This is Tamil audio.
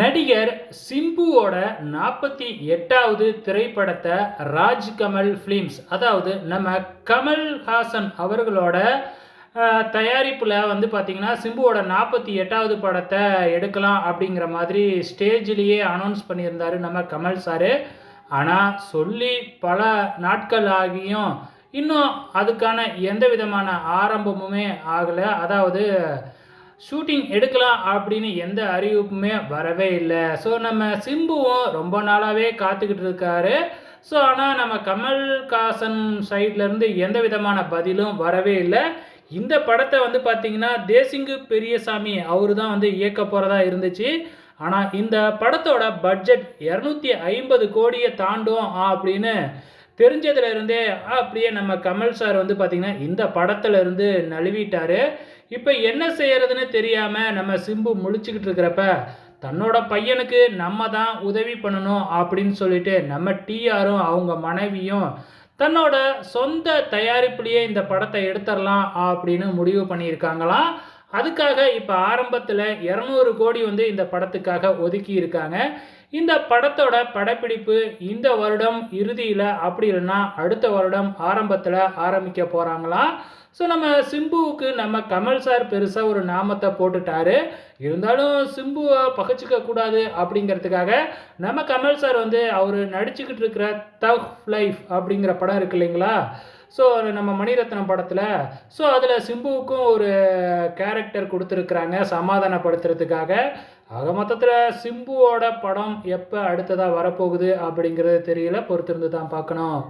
நடிகர் சிம்புவோட நாற்பத்தி எட்டாவது திரைப்படத்தை ராஜ் கமல் ஃபிலிம்ஸ் அதாவது நம்ம கமல்ஹாசன் அவர்களோட தயாரிப்பில் வந்து பார்த்திங்கன்னா சிம்புவோட நாற்பத்தி எட்டாவது படத்தை எடுக்கலாம் அப்படிங்கிற மாதிரி ஸ்டேஜ்லேயே அனௌன்ஸ் பண்ணியிருந்தார் நம்ம கமல் சாரு. ஆனால் சொல்லி பல நாட்கள் ஆகியும் இன்னும் அதுக்கான எந்த விதமான ஆரம்பமுமே ஆகலை. அதாவது ஷூட்டிங் எடுக்கலாம் அப்படின்னு எந்த அறிவிப்புமே வரவே இல்லை. ஸோ நம்ம சிம்புவும் ரொம்ப நாளாகவே காத்துக்கிட்டு இருக்காரு. ஸோ ஆனால் நம்ம கமல்ஹாசன் சைட்லேருந்து எந்த விதமான பதிலும் வரவே இல்லை. இந்த படத்தை வந்து பார்த்திங்கன்னா தேசிங்கு பெரியசாமி அவர் தான் வந்து இயக்க போகிறதா இருந்துச்சு. ஆனால் இந்த படத்தோட பட்ஜெட் இரநூத்தி ஐம்பது கோடியை தாண்டும் அப்படின்னு தெரிஞ்சதுல இருந்தே அப்படியே நம்ம கமல் சார் வந்து பார்த்திங்கன்னா இந்த படத்துல இருந்து நழுவிட்டாரு. இப்போ என்ன செய்யறதுன்னு தெரியாமல் நம்ம சிம்பு முழிச்சுக்கிட்டு இருக்கிறப்ப தன்னோட பையனுக்கு நம்ம தான் உதவி பண்ணணும் அப்படின்னு சொல்லிட்டு நம்ம டிஆரும் அவங்க மனைவியும் தன்னோட சொந்த தயாரிப்புலேயே இந்த படத்தை எடுத்துடலாம் அப்படின்னு முடிவு பண்ணியிருக்காங்களாம். அதுக்காக இப்போ ஆரம்பத்தில் இரநூறு கோடி வந்து இந்த படத்துக்காக ஒதுக்கி இருக்காங்க. இந்த படத்தோட படப்பிடிப்பு இந்த வருடம் இறுதியில் அப்படி இல்லைன்னா அடுத்த வருடம் ஆரம்பத்தில் ஆரம்பிக்க போகிறாங்களாம் ஸோ நம்ம சிம்புவுக்கு நம்ம கமல் சார் பெருசாக ஒரு நாமத்தை போட்டுட்டாரு. இருந்தாலும் சிம்புவை பகச்சிக்க கூடாது அப்படிங்கிறதுக்காக நம்ம கமல் சார் வந்து அவர் நடிச்சுக்கிட்டு இருக்கிற தஃப் லைஃப் அப்படிங்கிற படம் இருக்கு இல்லைங்களா? ஸோ நம்ம மணிரத்னம் படத்தில் ஸோ அதில் சிம்புவுக்கும் ஒரு கேரக்டர் கொடுத்துருக்குறாங்க சமாதானப்படுத்துறதுக்காக. ஆக மொத்தத்தில் சிம்புவோட படம் எப்போ அடுத்ததாக வரப்போகுது அப்படிங்கிறது தெரியல பொறுத்திருந்து தான் பார்க்கணும்.